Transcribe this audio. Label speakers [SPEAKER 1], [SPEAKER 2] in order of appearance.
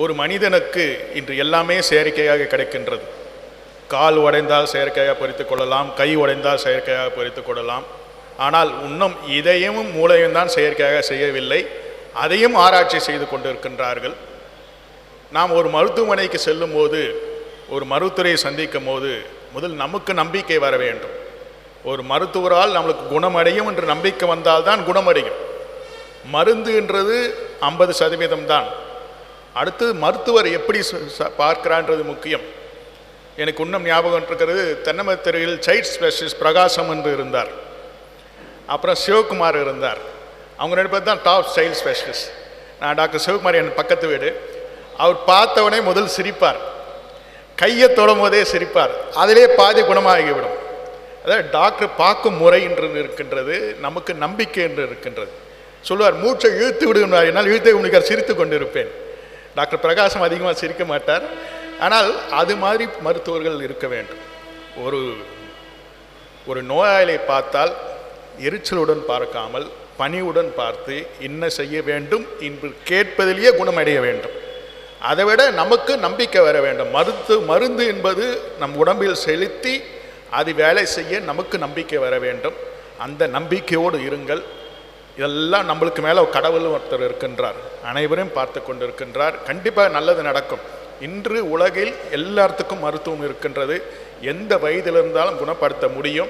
[SPEAKER 1] ஒரு மனிதனுக்கு இன்று எல்லாமே செயற்கையாக கிடைக்கின்றது. கால் உடைந்தால் செயற்கையாக பறித்து கொள்ளலாம் கை உடைந்தால் செயற்கையாக பறித்து கொள்ளலாம். ஆனால் இன்னும் இதயமும் மூளையும் தான் செயற்கையாக செய்யவில்லை. அதையும் ஆராய்ச்சி செய்து கொண்டிருக்கின்றார்கள். நாம் ஒரு மருத்துவமனைக்கு செல்லும் போது ஒரு மருத்துவரை சந்திக்கும் போது முதல் நமக்கு நம்பிக்கை வர வேண்டும். ஒரு மருத்துவரால் நம்மளுக்கு குணமடையும் என்று நம்பிக்கை வந்தால்தான் குணமடையும். மருந்துன்றது ஐம்பது சதவீதம் தான் அடுத்து மருத்துவர் எப்படி பார்க்கிறான்றது முக்கியம். எனக்கு இன்னும் ஞாபகம் இருக்கிறது தென்னமத்தெருவில் சைல்ட் ஸ்பெஷலிஸ்ட் பிரகாசம் என்று இருந்தார். அப்புறம் சிவகுமார் இருந்தார். அவங்க ரெண்டு பேர் தான் டாப் சைல்ட் ஸ்பெஷலிஸ்ட் நான் டாக்டர் சிவகுமார் என் பக்கத்து வீடு. அவர் பார்த்தவனே முதல் சிரிப்பார். கையை தொடும் போதே சிரிப்பார். அதிலே பாதி குணமாகிவிடும். அதாவது டாக்டர் பார்க்கும் முறை என்று இருக்கின்றது நமக்கு நம்பிக்கை என்று இருக்கின்றது. சொல்லுவார் மூச்சை இழுத்து விடுகிறார் என்னால் இழுத்தே முடிக்கார் சிரித்து கொண்டிருப்பேன். டாக்டர் பிரகாசம் அதிகமாக சிரிக்க மாட்டார். ஆனால் அது மாதிரி மருத்துவர்கள் இருக்க வேண்டும். ஒரு ஒரு நோயாளியை பார்த்தால் எரிச்சலுடன் பார்க்காமல் பணிவுடன் பார்த்து என்ன செய்ய வேண்டும் என்று கேட்பதிலேயே குணமடைய வேண்டும். அதை விட நமக்கு நம்பிக்கை வர வேண்டும். மருத்து மருந்து என்பது நம் உடம்பில் செலுத்தி அது வேலை செய்ய நமக்கு நம்பிக்கை வர வேண்டும். அந்த நம்பிக்கையோடு இருங்கள். இதெல்லாம் நம்மளுக்கு மேலே கடவுள் ஒருத்தர் இருக்கின்றார். அனைவரையும் பார்த்து கொண்டு இருக்கின்றார் கண்டிப்பாக நல்லது நடக்கும். இன்று உலகில் எல்லாத்துக்கும் மருத்துவம் இருக்கின்றது. எந்த வயதில் இருந்தாலும் குணப்படுத்த முடியும்.